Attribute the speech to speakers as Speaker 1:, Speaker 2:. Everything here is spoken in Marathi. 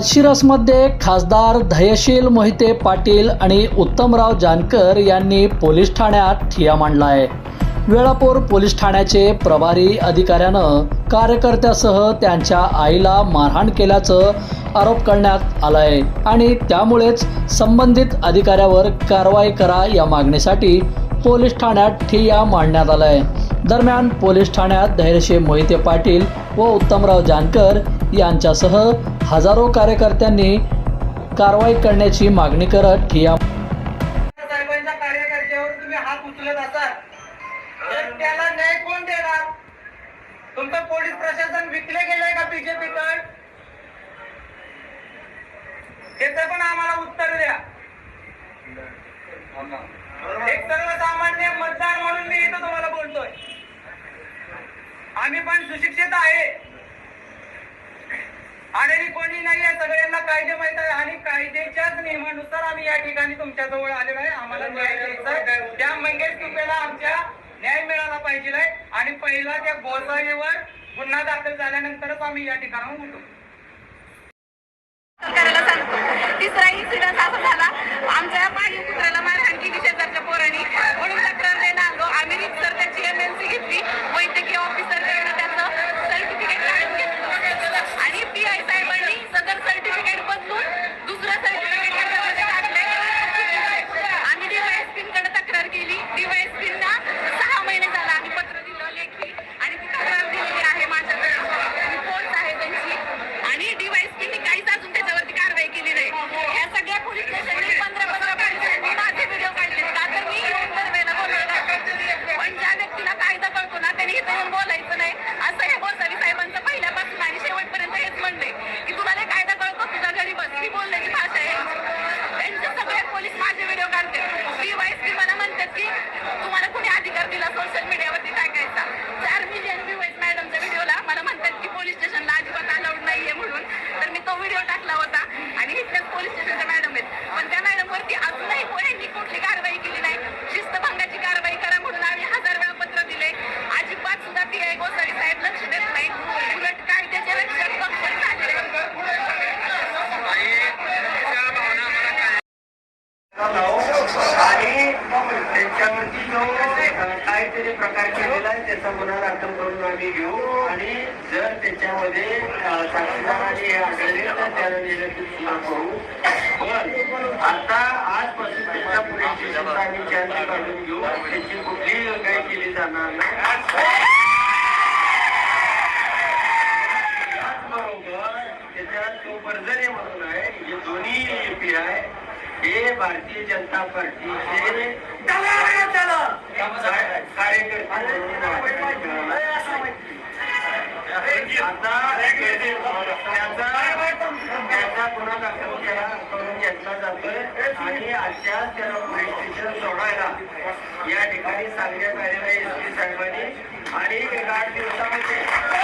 Speaker 1: माळशिरसमध्ये खासदार धैर्यशील मोहिते पाटील आणि उत्तमराव जानकर यांनी पोलीस ठाण्यात ठिया मांडला आहे वेळापूर पोलीस ठाण्याचे प्रभारी अधिकाऱ्यानं कार्यकर्त्यासह त्यांच्या आईला मारहाण केल्याचं आरोप करण्यात आला आहे आणि त्यामुळेच संबंधित अधिकाऱ्यावर कारवाई करा या मागणीसाठी पोलीस ठाण्यात ठिय्या मांडण्यात आला आहे दरम्यान पोलीस ठाण्यात धैर्यशील मोहिते पाटील व उत्तमराव जानकर यांच्यासह हजारो कार्यकर्त्यांनी कारवाई करण्याची मागणी करत ठिय्या
Speaker 2: साहेबांच्या कार्यकर्त्यावर तुम्ही हात उचलत असाल तर त्याला न्याय कोण देणार? तुमचं पोलीस प्रशासन विकले गेलंय का बीजेपी कड? त्याचं पण आम्हाला उत्तर द्या. एक सर्वसामान्य मतदार म्हणून मी इथं तुम्हाला बोलतोय. आम्ही पण सुशिक्षित आहे. आणि कोणी नाही आहे सगळ्यांना कायदे माहीत आहे. आणि कायद्याच्याच नियमानुसार आम्ही या ठिकाणी तुमच्या जवळ आलेलो आहे. आम्हाला न्याय द्यायचा त्या मंगेश कृपेला आमच्या न्याय मिळाला पाहिजे आहे. आणि पहिला त्या गोसावीवर गुन्हा दाखल झाल्यानंतरच आम्ही या ठिकाणाहून उठू.
Speaker 3: सांगतो. तिसरा इन्सिडन्स असा झाला. आमच्या पाणी कुत्र्याला मारहाण
Speaker 2: अ, प्रकार केलेला आहे त्याचा गुन्हा दाखल करून आम्ही घेऊ. आणि जर त्याच्यामध्ये साक्षीदार आणि हे आढळले तर त्याला निलंबित करू. पण आता आजपासून त्यांच्या पुढे आम्ही चार्ज काढून घेऊ त्याची कुठलीही काही केली जाणार नाही. हे भारतीय जनता पार्टीचे कार्यकर्ते दाखल केला घेतला जातोय आणि त्याला सोडायला या ठिकाणी सांगण्यात आलेल्या एस पी साहेबांनी. आणि एक आठ दिवसामध्ये